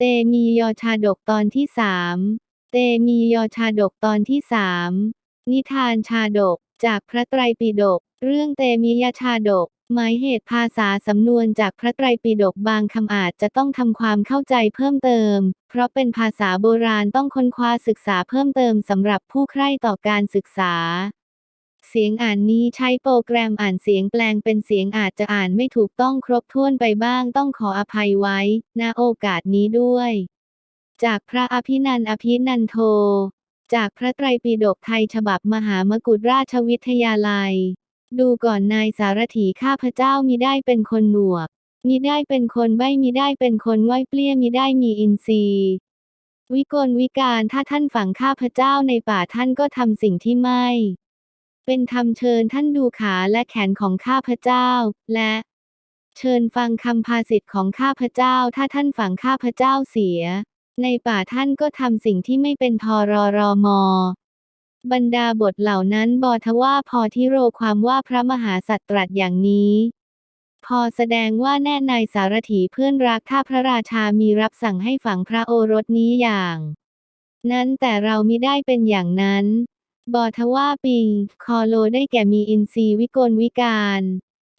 เตมียอชาดกตอนที่สามเตมียอชาดกตอนที่สามนิทานชาดก จากพระไตรปิฎกเรื่องเตมียชาดก หมายเหตุภาษาสำนวนจากพระไตรปิฎกบางคำอาจจะต้องทำความเข้าใจเพิ่มเติม เพราะเป็นภาษาโบราณต้องค้นคว้าศึกษาเพิ่มเติมสำหรับผู้ใคร่ต่อการศึกษา เสียงอ่านนี้ใช้โปรแกรมอ่านเสียงแปลงเป็นเสียงอาจจะอ่านไม่ถูกต้องครบถ้วนไปบ้างต้องขออภัยไว้ ณ โอกาสนี้ด้วย จากพระอภินันท์อภินันโท จากพระไตรปิฎกไทยฉบับมหามกุฏราชวิทยาลัย ดูก่อนนายสารถีข้าพเจ้ามิได้เป็นคนหนวกมิได้เป็นคนใบ้มิได้เป็นคนง่อยเปลี้ยมิได้มีอินทรีย์วิกลวิการถ้าท่านฝังข้าพเจ้าในป่าท่านก็ทำสิ่งที่ไม่ เป็นธรรมเชิญท่านดูขาและแขนของข้าพเจ้า และ เชิญฟังคำภาษิตของข้าพเจ้า ถ้าท่านฝังข้าพเจ้าเสีย ในป่าท่านก็ทำสิ่งที่ไม่เป็นทรรมบรรดาบทเหล่านั้นบอทว่าพอที่โรความว่าพระมหาสัตว์ตรัสอย่างนี้ พอแสดงว่าแน่นายสารถีเพื่อนรักถ้าพระราชามีรับสั่งให้ฝังพระโอรสนี้อย่าง นั้นแต่เรามิได้เป็นอย่างนั้น บอทว่าปิง คอโลได้แก่มีอินทรีย์วิกลวิการ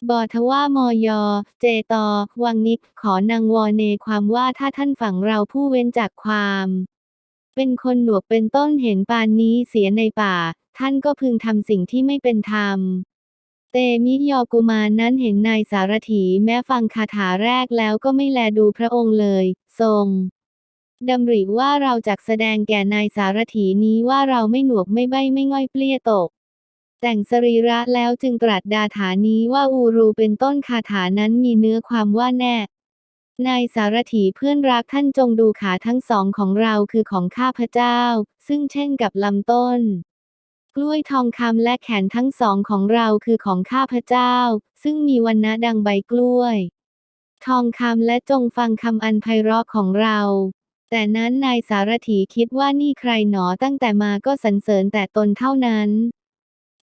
บอทว่ามอยอ เจตอ วังนิกขอนางวอเนความว่าถ้าท่านฝังเราผู้เว้นจากความ เป็นคนหนวกเป็นต้นเห็นปานนี้เสียในป่า ท่านก็พึงทำสิ่งที่ไม่เป็นธรรม เตมิยอกุมารนนั้นเห็นนายสารถีแม้ฟังคาถาแรกแล้วก็ไม่แลดูพระองค์เลย ทรง ดำริว่าเราจักแสดงแก่นายสารถีนี้ว่าเราไม่หนวกไม่ใบไม่ง่อยเปลี้ยตก แต่งสรีระแล้วจึงตรัสดาถานี้ว่าอูรูเป็นต้นคาถานั้นมีเนื้อความว่าแน่ นายสารถีเพื่อนรักท่านจงดูขาทั้งสองของเราคือของข้าพเจ้า ซึ่งเช่นกับลำต้น กล้วยทองคำและแขนทั้งสองของเราคือของข้าพเจ้า ซึ่งมีวันนะดังใบกล้วย ทองคำและจงฟังคำอันไพเราะของเรา แต่นั้นนายสารถีคิดว่านี่ใครหนอตั้งแต่มาก็สรรเสริญแต่ตนเท่านั้น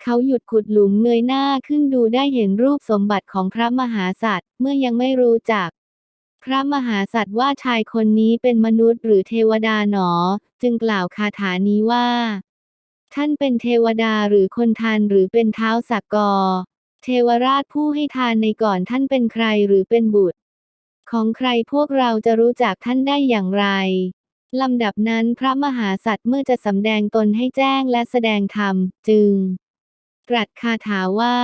เขาหยุดขุดหลุมเงยหน้าขึ้นดูได้เห็นรูปสมบัติของพระมหาสัตว์เมื่อยังไม่รู้จัก พระมหาสัตว์ว่าชายคนนี้เป็นมนุษย์หรือเทวดาหนอ จึงกล่าวคาถานี้ว่า ท่านเป็นเทวดาหรือคนทานหรือเป็นเท้าสักกอ เทวราชผู้ให้ทานในก่อนท่านเป็นใครหรือเป็นบุตร ของใครพวกเราจะรู้จักท่านได้อย่างไรลำดับนั้นพระมหาสัตว์เมื่อจะสำแดงตนให้แจ้งและแสดงธรรม จึงตรัสคาถาว่า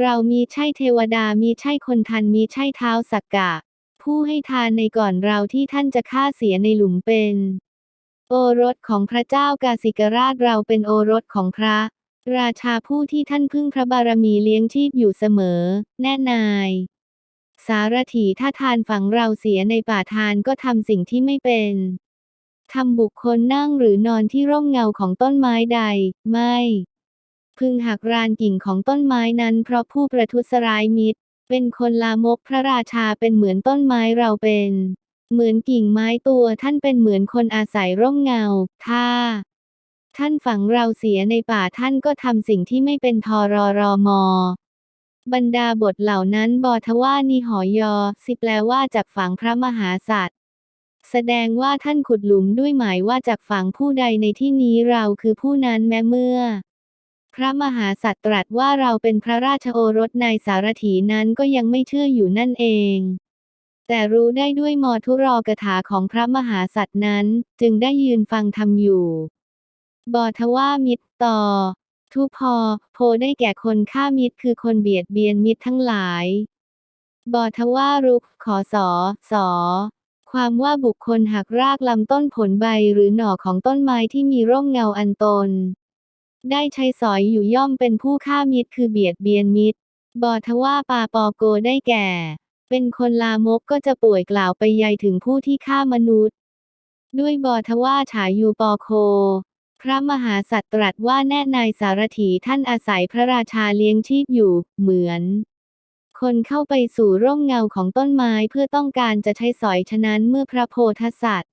เรามีใช่เทวดามีใช่คนทันมีใช่เท้าสักกะ ผู้ให้ทานในก่อนเราที่ท่านจะฆ่าเสียในหลุมเป็น โอรสของพระเจ้ากาสิกราชเราเป็นโอรสของพระ ราชาผู้ที่ท่านพึ่งพระบารมีเลี้ยงชีพอยู่เสมอ แน่นาย สารถีถ้าทานฝังเราเสียในป่าทานก็ทำสิ่งที่ไม่เป็นทำบุคคลนั่งหรือนอนที่ร่มเงาของต้นไม้ใด ไม่ พึงหักรานกิ่งของต้นไม้นั้นเพราะผู้ประทุษร้ายมิตร เป็นคนลามกพระราชาเป็นเหมือนต้นไม้เราเป็น เหมือนกิ่งไม้ตัวท่านเป็นเหมือนคนอาศัยร่มเงา ถ้า ท่านฝังเราเสียในป่าท่านก็ทำสิ่งที่ไม่เป็นทรรม บรรดาบทเหล่านั้นบอทว่านิหอยอ สิแปลว่าจากฝังพระมหาสัตว์แสดงว่าท่านขุดหลุมด้วยหมายว่าจากฝังผู้ใดในที่นี้เราคือผู้นั้นแม้เมื่อ พระมหาสัตว์ตรัสว่าเราเป็นพระราชโอรสในสารถีนั้นก็ยังไม่เชื่ออยู่นั่นเอง แต่รู้ได้ด้วยมอทุรอกถาของพระมหาสัตว์นั้น จึงได้ยืนฟังธรรมอยู่บอทว่ามิตรต่อ ทุพอ โพได้แก่คนฆ่ามิตรคือคนเบียดเบียนมิตรทั้งหลาย บอทว่ารุกขอสอสอความว่าบุคคลหักรากลำต้นผลใบหรือหน่อของต้นไม้ที่มีร่มเงาอันตน ได้ใช้สอยอยู่ย่อมเป็นผู้ฆ่ามิตรคือเบียดเบียนมิตร บอทว่าปาปอโกได้แก่ เป็นคนลามกก็จะป่วยกล่าวไปใยถึงผู้ที่ฆ่ามนุษย์ ด้วยบอทว่าฉายูปอโค พระมหาสัตว์ตรัสว่าแน่นายสารถีท่านอาศัยพระราชาเลี้ยงชีพอยู่ เหมือน คนเข้าไปสู่ร่มเงาของต้นไม้เพื่อต้องการจะใช้สอยฉะนั้นเมื่อพระโพธสัตว์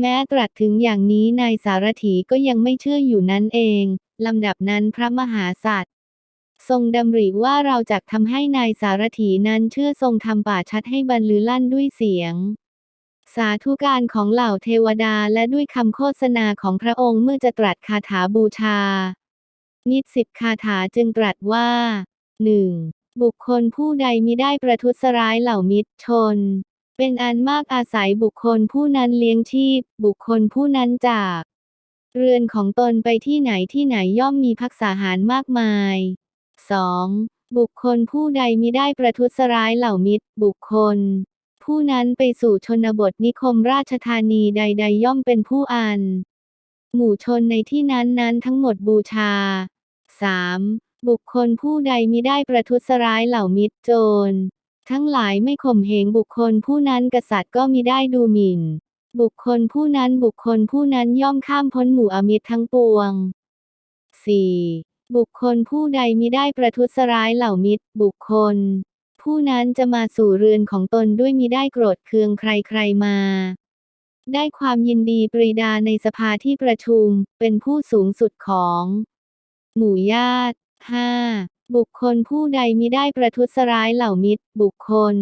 แม้ตรัสถึงอย่างนี้นายสารถีก็ยังไม่เชื่ออยู่นั่นเอง ลำดับนั้นพระมหาสัตว์ทรงดำริว่าเราจะทำให้นายสารถีนั้นเชื่อทรงทำป่าชัดให้บรรลือลั่นด้วยเสียง สาธุการของเหล่าเทวดาและด้วยคำโฆษณาของพระองค์เมื่อจะตรัสคาถาบูชา นิสิบคาถาจึงตรัสว่าหนึ่งบุคคลผู้ใดมิได้ประทุษร้ายเหล่ามิตรชน เป็นอันมากอาศัยบุคคลผู้นั้นเลี้ยงชีพ บุคคลผู้นั้นจาก เรือนของตนไปที่ไหนที่ไหนย่อมมีพักษาหารมากมาย 2. บุคคลผู้ใดมิได้ประทุษร้ายเหล่ามิตร บุคคล ผู้นั้นไปสู่ชนบทนิคมราชธานีใด ๆ ย่อมเป็นผู้อัน หมู่ชนในที่นั้นนั้นทั้งหมดบูชา 3. บุคคลผู้ใดมิได้ประทุษร้ายเหล่ามิตรโจร ทั้งหลายไม่ข่มเหงบุคคลผู้นั้นกษัตริย์ก็มิได้ดูหมิ่น บุคคลผู้นั้นบุคคลผู้นั้นย่อมข้ามพ้นหมู่อมิตรทั้งปวง 4. บุคคลผู้ใดมิได้ประทุษร้ายเหล่ามิตรบุคคล ผู้นั้นจะมาสู่เรือนของตนด้วยมิได้โกรธเคืองใครๆมา ได้ความยินดีปรีดาในสภาที่ประชุม เป็นผู้สูงสุดของ หมู่ญาติ 5. บุคคลผู้ใดมิได้ประทุษร้ายเหล่ามิตร บุคคล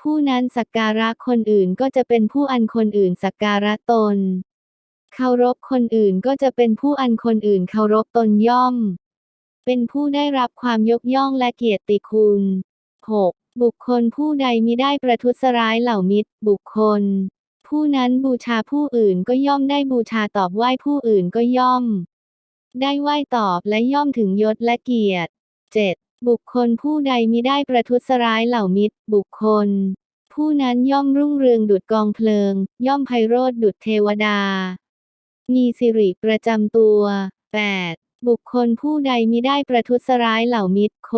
ผู้นั้นสักการะคนอื่นก็จะเป็นผู้อันคนอื่นสักการะตน เคารพคนอื่นก็จะเป็นผู้อันคนอื่นเคารพตนย่อม เป็นผู้ได้รับความยกย่องและเกียรติคุณ 6. บุคคลผู้ใดมิได้ประทุษร้ายเหล่ามิตร บุคคล ผู้นั้นบูชาผู้อื่นก็ย่อมได้บูชาตอบไหว้ผู้อื่นก็ย่อม ได้ไหว้ตอบและย่อมถึงยศและเกียรติ 7. บุคคลผู้ใดมิได้ประทุษร้ายเหล่ามิตร บุคคล ผู้นั้นย่อมรุ่งเรืองดุจกองเพลิง ย่อมไพโรธดุจเทวดา มีสิริประจำตัว 8. บุคคลผู้ใดมิได้ประทุษร้ายเหล่ามิตรโค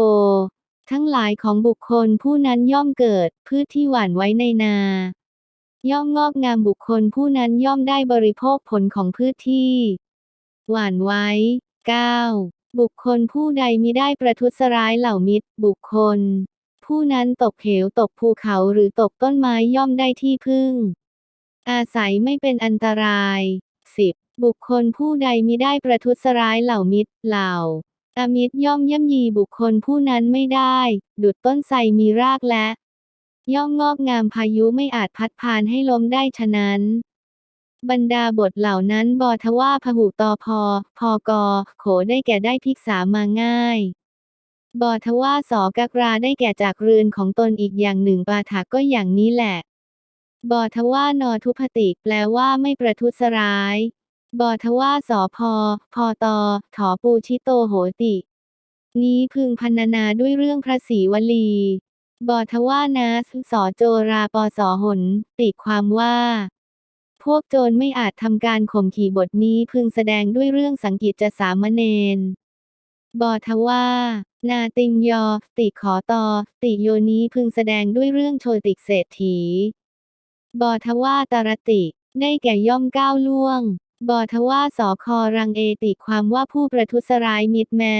ทั้งหลายของบุคคลผู้นั้นย่อมเกิด พืชที่หว่านไว้ในนา ย่อมงอกงามบุคคลผู้นั้นย่อมได้บริโภคผลของพืชที่ หว่านไว้ 9. บุคคลผู้ใดมิได้ประทุษร้ายเหล่ามิตร บุคคล ผู้นั้นตกเหวตกภูเขาหรือตกต้นไม้ย่อมได้ที่พึ่ง อาศัยไม่เป็นอันตราย 10. บุคคลผู้ใดมิได้ประทุษร้ายเหล่ามิตรเหล่า อมิตรย่อมย่ำยีบุคคลผู้นั้นไม่ได้ ดุดต้นไทรมีรากและ ย่อมงอกงามพายุไม่อาจพัดพานให้ล้มได้ฉะนั้น บรรดาบทเหล่านั้นบอทว่าพหุตอพอ พอกอ โขได้แก่ได้ภิกษามาง่าย บอทว่าสอกักราได้แก่จากเรือนของตนอีกอย่างหนึ่งปาถาก็อย่างนี้แหละ บอทว่านอทุพติ แปลว่าไม่ประทุษร้าย บอทว่าสอพอพอตอถอปูชิโตโหติ นี้พึงพันนาด้วยเรื่องพระศรีวลี บอทว่านะสอโจราปอสอหน ติความว่า พวกโจรไม่อาจทำการข่มขี่บทนี้พึงแสดงด้วยเรื่องสังกิจจะสามเณรบอทว่า นาติงยอ ติขอตอ ติโยนี้พึงแสดงด้วยเรื่องโชติกเศรษฐี บอทว่าตารติ ได้แก่ย่อมก้าวล่วง บอทว่าสอคอรังเอติความว่าผู้ประทุษร้ายมิตรแม้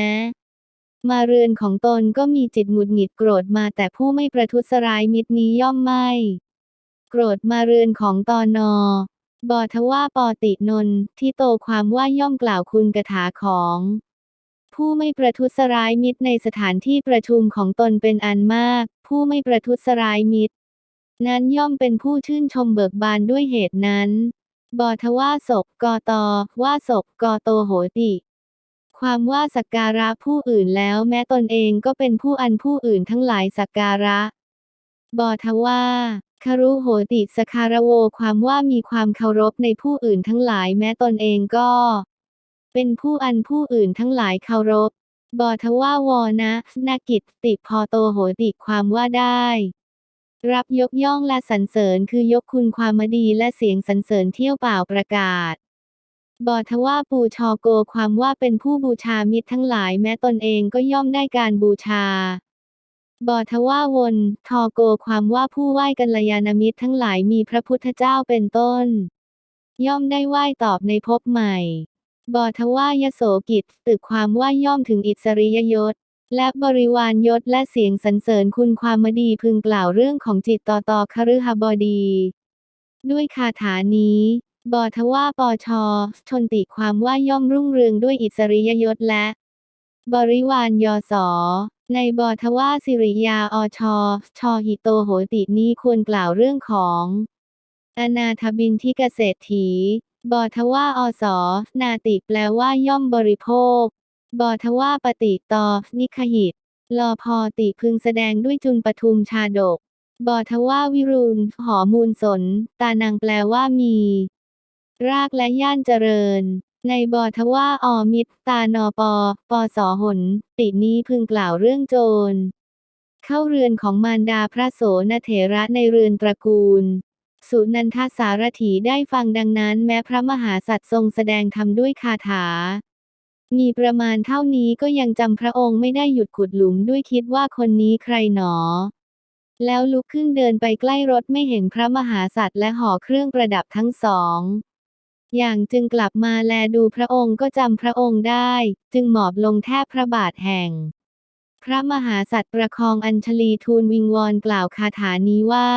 มาเรือนของตนก็มีจิตหงุดหงิดโกรธมาแต่ผู้ไม่ประทุษร้ายมิตรนี้ย่อมไม่ โกรธมาเรือนของตอนอบอทว่าปอตินนท์ที่โตความว่าย่อมกล่าวคุณกถาของ ผู้ไม่ประทุษร้ายมิตรในสถานที่ประชุมของตนเป็นอันมาก ผู้ไม่ประทุษร้ายมิตร นั้นย่อมเป็นผู้ชื่นชมเบิกบานด้วยเหตุนั้น บอทว่าศกกอตอว่าศกกอโตโหติความว่าสักการะผู้อื่นแล้วแม้ตนเองก็เป็นผู้อันผู้อื่นทั้งหลายสักการะ บอทว่าคารุโหติสคารโวความว่ามีความเคารพในผู้อื่นทั้งหลายแม้ตนเองก็ เป็นผู้อันผู้อื่นทั้งหลายเคารพ บอทว่าวอนะนากิจติพอโตโหติความว่าได้ รับยกย่องและสรรเสริญคือยกคุณความดีและเสียงสรรเสริญเที่ยวเปล่าประกาศบอทว่าปูชอโกความว่าเป็นผู้บูชามิตรทั้งหลายแม้ตนเองก็ย่อมได้การบูชา บอทว่าวนทอโกความว่าผู้ไหว้กัลยาณมิตรทั้งหลายมีพระพุทธเจ้าเป็นต้น ย่อมได้ไหว้ตอบในภพใหม่ บอทว่ายโสกิจตึกความว่าย่อมถึงอิสริยยศ และบริวารยศและเสียงสรรเสริญคุณความมดีพึงกล่าวเรื่องของจิตต่อต่อคฤหบดี ด้วยคาถานี้ บอทว่าปอชอชนติความว่าย่อมรุ่งเรืองด้วยอิสริยยศและ บริวารยศในบอทว่าสิริยาอชอชอหิโตโหตินี้ควรกล่าวเรื่องของอนาถบินทิเกษตรถี บอทว่าอสนาติแปลว่าย่อมบริโภค บอทว่าปฏิตอนิคหิต ลอพอติพึงแสดงด้วยจุนปทุมชาดก บอทว่าวิรุณ หอมูลสน ตานางแปลว่ามี รากและย่านเจริญ ในบอทว่าอมิตตานอปอปอสอหน ตินี้พึงกล่าวเรื่องโจร เข้าเรือนของมารดาพระโสนเถระในเรือนตระกูลสุนันทสารถีได้ฟังดังนั้นแม้พระมหาสัตว์ทรงแสดงธรรมด้วยคาถา มีประมาณเท่านี้ก็ยังจำพระองค์ไม่ได้หยุดขุดหลุมด้วยคิดว่าคนนี้ใครหนอ แล้วลุกขึ้นเดินไปใกล้รถไม่เห็นพระมหาสัตว์และห่อเครื่องประดับทั้งสอง อย่างจึงกลับมาแลดูพระองค์ก็จำพระองค์ได้ จึงหมอบลงแทบพระบาทแห่ง พระมหาสัตว์ประคองอัญชลีทูลวิงวอนกล่าวคาถานี้ว่า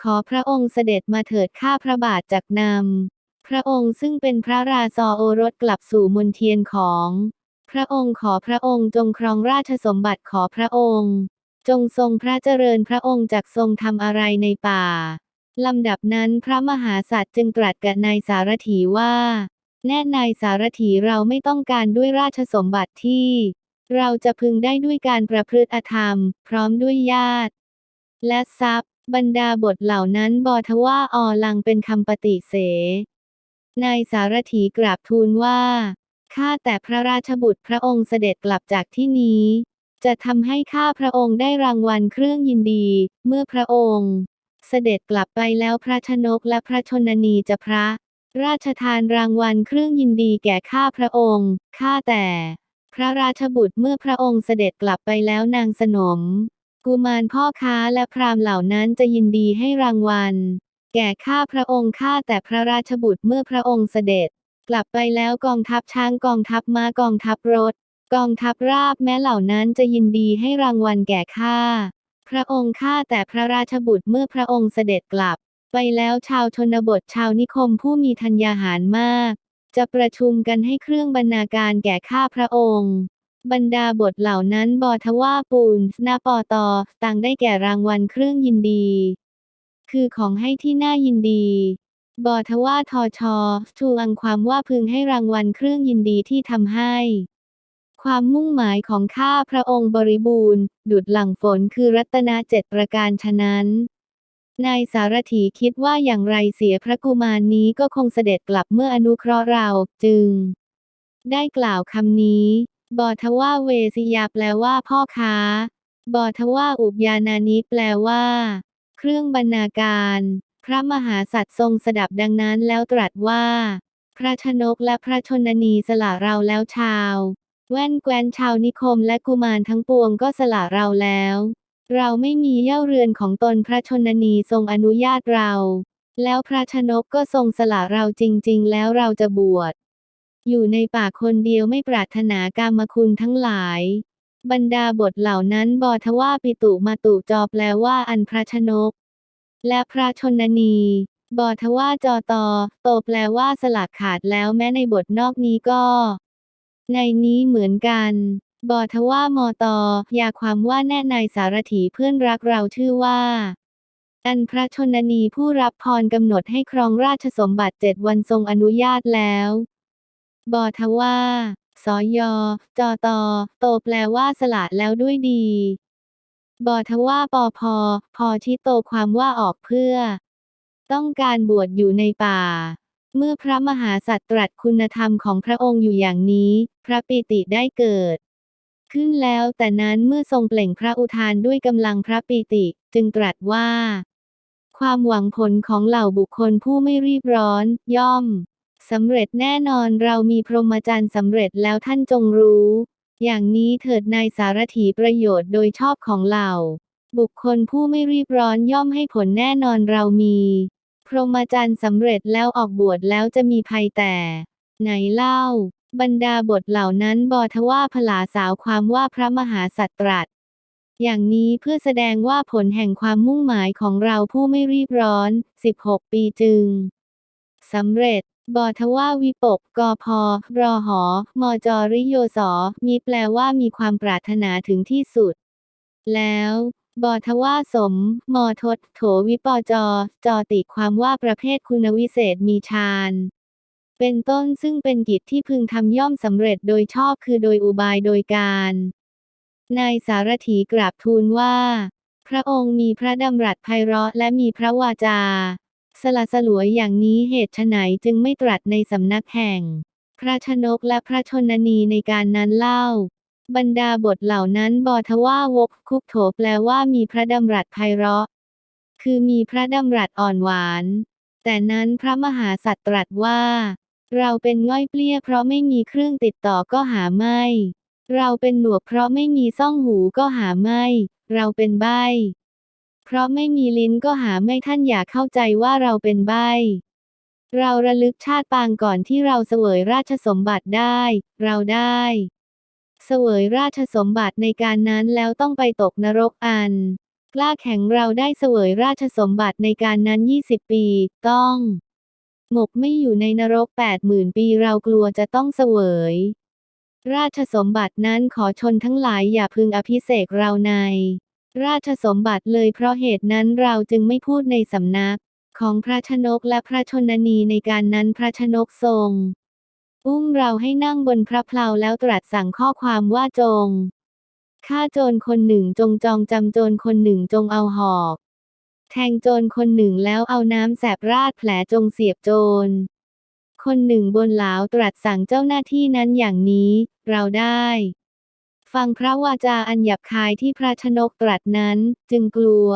ขอพระองค์เสด็จมาเถิดข้าพระบาทจักนำ พระองค์ซึ่งเป็นพระราชโอรสกลับสู่มนเทียนของ พระองค์ขอพระองค์จงครองราชสมบัติขอพระองค์ จงทรงพระเจริญพระองค์จักทรงทำอะไรในป่าลำดับนั้นพระมหาสัตว์จึงตรัสกับนายสารถีว่า แน่นายสารถีเราไม่ต้องการด้วยราชสมบัติที่ เราจะพึงได้ด้วยการประพฤติอธรรม พร้อมด้วยญาติ และทรัพย์ บรรดาบทเหล่านั้นบอทว่าอลังเป็นคำปฏิเส นายสารถีกราบทูลว่า ข้าแต่พระราชบุตรพระองค์เสด็จกลับจากที่นี้ จะทำให้ข้าพระองค์ได้รางวัลเครื่องยินดี เมื่อพระองค์ เสด็จกลับไปแล้วพระชนกและพระชนนีจะพระ ราชทานรางวัลเครื่องยินดีแก่ข้าพระองค์ ข้าแต่ พระราชบุตรเมื่อพระองค์เสด็จกลับไปแล้วนางสนม กุมารพ่อค้าและพราหมเหล่านั้นจะยินดีให้รางวัล แก่ข้าพระองค์ข้าแต่พระราชบุตรเมื่อพระองค์เสด็จ กลับไปแล้วกองทัพช้างกองทัพม้ากองทัพรถ กองทัพราบแม้เหล่านั้นจะยินดีให้รางวัลแก่ข้าพระองค์ข้าแต่พระราชบุตรเมื่อพระองค์เสด็จกลับ ไปแล้วชาวชนบทชาวนิคมผู้มีธัญญาหารมาก จะประชุมกันให้เครื่องบรรณาการแก่ข้าพระองค์บรรดาบทเหล่านั้นบอทว่าปูนนาปอตอต่างได้แก่รางวัลเครื่องยินดี คือของให้ที่น่ายินดีบอทว่าทอชอชูอังความว่าพึงให้รางวัลเครื่องยินดีที่ทำให้ ความมุ่งหมายของข้าพระองค์บริบูรณ์ ดุดหลังฝนคือรัตนาเจ็ดประการฉะนั้น นายสารถีคิดว่าอย่างไรเสียพระกุมารนี้ก็คงเสด็จกลับเมื่ออนุเคราะห์เรา จึง ได้กล่าวคำนี้ บอทว่าเวสิยาแปลว่าพ่อค้า บอทว่าอุปยานานิแปลว่า เครื่องบรรณาการ พระมหาสัตว์ทรงสดับดังนั้นแล้วตรัสว่า พระชนกและพระชนนีสละเราแล้วชาว แว่นแคว้นชาวนิคมและกุมารทั้งปวงก็สละเราแล้ว เราไม่มีเย่าเรือนของตนพระชนนีทรงอนุญาตเรา แล้วพระชนกก็ทรงสละเราจริง ๆ แล้วเราจะบวชอยู่ในป่าคนเดียวไม่ปรารถนากามคุณทั้งหลาย บรรดาบทเหล่านั้นบอทว่าปิตุมาตุจอแปลว่าอันพระชนก และพระชนนี บอทว่าจอตอโตแปลว่าสลักขาดแล้วแม้ในบทนอกนี้ก็ ในนี้เหมือนกัน บอทว่ามอตอยาความว่าแน่นายสารถีเพื่อนรักเราชื่อว่า อันพระชนนีผู้รับพรกำหนดให้ครองราชสมบัติเจ็ดวันทรงอนุญาตแล้ว บอทว่า สอยอจอตอโตแปลว่าสละแล้วด้วยดี บอทว่าปอพอ พอที่โตความว่าออกเพื่อ ต้องการบวชอยู่ในป่า เมื่อพระมหาสัตว์ตรัสคุณธรรมของพระองค์อยู่อย่างนี้ พระปิติได้เกิด ขึ้นแล้วแต่นั้นเมื่อทรงเปล่งพระอุทานด้วยกำลังพระปิติ จึงตรัสว่า ความหวังผลของเหล่าบุคคลผู้ไม่รีบร้อน ย่อม สำเร็จแน่นอนเรามีพรหมจรรย์สำเร็จแล้วท่านจงรู้ อย่างนี้เถิดนายสารถีประโยชน์โดยชอบของเหล่า บุคคลผู้ไม่รีบร้อนย่อมให้ผลแน่นอนเรามี พรหมจรรย์สำเร็จแล้วออกบวชแล้วจะมีภัยแต่ ไหนเล่า บรรดาบทเหล่านั้นบอทว่าพลาสาวความว่าพระมหาสัตตรัสอย่างนี้เพื่อแสดงว่าผลแห่งความมุ่งหมายของเราผู้ไม่รีบร้อน 16 ปีจึงสำเร็จ บอทว่าวิปกกพรอหอมจริโยสอมีแปลว่ามีความปรารถนาถึงที่สุด แล้วบอทว่าสมมทศโถวิปจจอติความว่าประเภทคุณวิเศษมีฌานเป็นต้นซึ่งเป็นกิจที่พึงทำย่อมสำเร็จโดยชอบคือโดยอุบายโดยการ นายสารถีกราบทูลว่า พระองค์มีพระดำรัสไพเราะและมีพระวาจา สละสลวยอย่างนี้เหตุไฉนจึงไม่ตรัสในสำนักแห่ง พระชนกและพระชนนีในการนั้นเล่า บรรดาบทเหล่านั้นบอทว่าวกคุกโถแปลว่ามีพระดำรัสไพเราะ คือมีพระดำรัสอ่อนหวาน แต่นั้นพระมหาสัตว์ตรัสว่า เราเป็นง่อยเปลี้ยเพราะไม่มีเครื่องติดต่อก็หาไม่ เราเป็นหนวกเพราะไม่มีซ่องหูก็หาไม่ เราเป็นใบ เพราะไม่มีลิ้นก็หาไม่ท่านอย่าเข้าใจว่าเราเป็นใบ เราระลึกชาติปางก่อนที่เราเสวยราชสมบัติได้ เราได้ เสวยราชสมบัติในการนั้นแล้วต้องไปตกนรกอันกล้าแข็งเราได้เสวยราชสมบัติในการนั้น 20 ปี ต้องหมกไม่อยู่ในนรกแปดหมื่นปีเรากลัวจะต้องเสวย ราชสมบัตินั้นขอชนทั้งหลายอย่าพึงอภิเษกเราใน ราชสมบัติเลยเพราะเหตุนั้นเราจึงไม่พูดในสำนัก ของพระชนกและพระชนนีในการนั้นพระชนกทรง อุ้มเราให้นั่งบนพระเพลาแล้วตรัสสั่งข้อความว่าจงฆ่าโจรคนหนึ่งจงจองจำโจรคนหนึ่งจงเอาหอก แทงโจรคนหนึ่งแล้วเอาน้ำแสบราดแผลจงเสียบโจร คนหนึ่งบนหลาวตรัสสั่งเจ้าหน้าที่นั้นอย่างนี้ เราได้ ฟังพระวาจาอันหยาบคายที่พระชนกตรัสนั้น จึงกลัว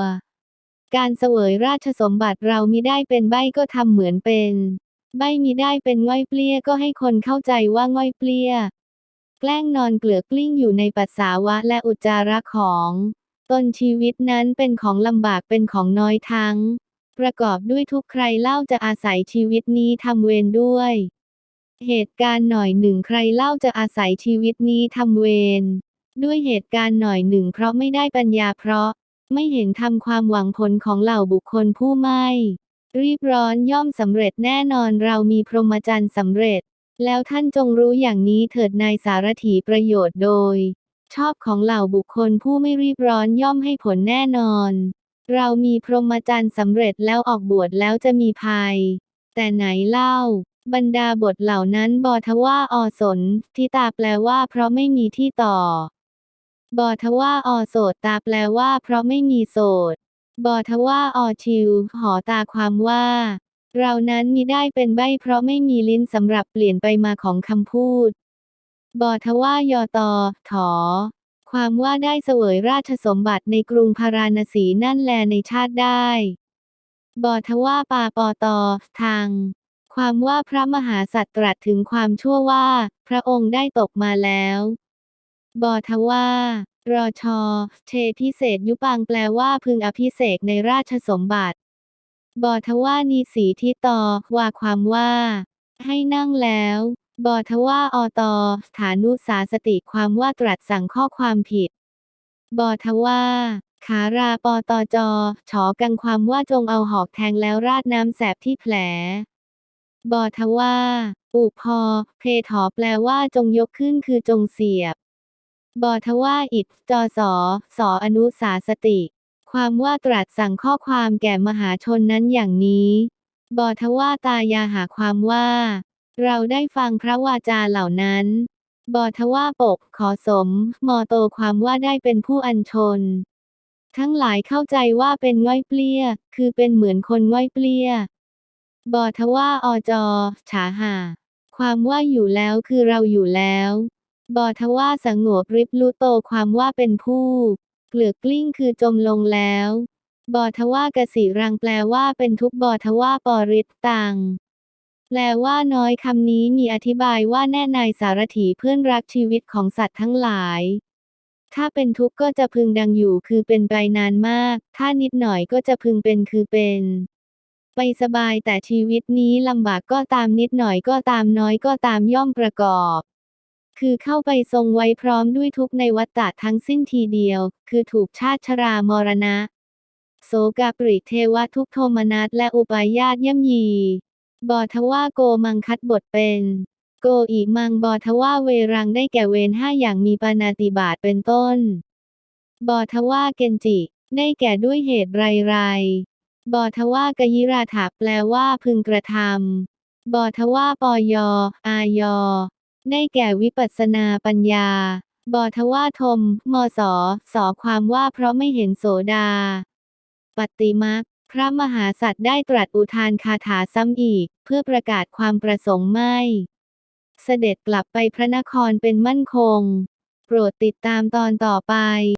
การเสวยราชสมบัติเรามิได้เป็นใบก็ทำเหมือนเป็น ใบมิได้เป็นง่อยเปลี้ยก็ให้คนเข้าใจว่าง่อยเปลี้ย แกล้งนอนเกลือกกลิ้งอยู่ในปัสสาวะและอุจจาระของตนชีวิตนั้นเป็นของลำบากเป็นของน้อยทั้ง ประกอบด้วยทุกใครเล่าจะอาศัยชีวิตนี้ทำเวรด้วย เหตุการณ์หน่อยหนึ่งใครเล่าจะอาศัยชีวิตนี้ทำเวรด้วยเหตุการณ์หน่อยหนึ่งเพราะไม่ได้ปัญญาเพราะ ไม่เห็นทำความหวังผลของเหล่าบุคคลผู้ไม่ รีบร้อนย่อมสำเร็จแน่นอนเรามีพรหมจรรย์สำเร็จ แล้วท่านจงรู้อย่างนี้เถิดนายสารถีประโยชน์โดย ชอบของเหล่าบุคคลผู้ไม่รีบร้อนย่อมให้ผลแน่นอน เรามีพรหมจรรย์สำเร็จแล้วออกบวชแล้วจะมีภัย แต่ไหนเล่า บรรดาบทเหล่านั้นบอทว่าอสนที่ตาแปลว่า เพราะไม่มีที่ต่อ บอทว่าอโสดตาแปลว่า เพราะไม่มีโสด บอทว่าอชิว หอตาความว่า เรานั้นมีได้เป็นใบเพราะไม่มีลิ้นสำหรับเปลี่ยนไปมาของคำพูด บอทว่ายอตอถอ ความว่าได้เสวยราชสมบัติในกรุงพาราณสีนั่นแลในชาติได้ บอทว่าปาปอตอทาง ความว่าพระมหาสัตว์ตรัสถึงความชั่วว่า พระองค์ได้ตกมาแล้ว บอทว่า รอชอเทพิเศษยุปังแปลว่าพึงอภิเษกในราชสมบัติ บอทว่านีสีทิตอว่าความว่า ให้นั่งแล้ว บอทว่าอตอฐานุสาสติความว่าตรัสสั่งข้อความผิด บอทว่าขาราปอตอจอฉอกังความว่าจงเอาหอกแทงแล้วราดน้ำแสบที่แผล บอทว่า อุพอ เพถอแปลว่าจงยกขึ้นคือจงเสียบ บอทว่าอิดจอสอสออนุสาสติ ความว่าตรัสสั่งข้อความแก่มหาชนนั้นอย่างนี้ บอทว่าตายาหาความว่า เราได้ฟังพระวาจาเหล่านั้น บอทว่าปก ขอสม มอโตความว่าได้เป็นผู้อัญชน ทั้งหลายเข้าใจว่าเป็นง่อยเปลี้ย คือเป็นเหมือนคนง่อยเปลี้ย บอทว่าอจอฉาหา ความว่าอยู่แล้วคือเราอยู่แล้ว บอทว่าสงบริบลุโตความว่าเป็นผู้เกลือกกลิ้งคือจมลงแล้ว บอทว่ากสิรังแปลว่าเป็นทุกบอทว่าปอริตตัง แปลว่าน้อยคำนี้มีอธิบายว่าแน่นายสารถีเพื่อนรักชีวิตของสัตว์ทั้งหลายถ้าเป็นทุกข์ก็จะพึงดังอยู่คือเป็นไปนานมาก ถ้านิดหน่อยก็จะพึงเป็นคือเป็น ไปสบายแต่ชีวิตนี้ลำบากก็ตามนิดหน่อยก็ตามน้อยก็ตามย่อมประกอบ คือเข้าไปทรงไว้พร้อมด้วยทุกในวัฏฏะทั้งสิ้นทีเดียว คือถูกชาติชรามรณะ โสกาปริเทวทุกโทมนัสและอุปายาตย่ำยี บอทว่าโกมังคัดบทเป็น โกอีมังบอทว่าเวรังได้แก่เวรห้าอย่างมีปานาติบาตเป็นต้น บอทว่าเกนจิ ได้แก่ด้วยเหตุไรไร บอทว่ากยิราถาแปลว่าพึงกระทำบอทว่าปอยออายอ ได้แก่วิปัสนาปัญญา บอทว่าทมมสสอความว่าเพราะไม่เห็นโสดา ปฏิมักพระมหาสัตว์ได้ตรัสอุทานคาถาซ้ำอีก เพื่อประกาศความประสงค์ไม่ เสด็จกลับไปพระนครเป็นมั่นคง โปรดติดตามตอนต่อไป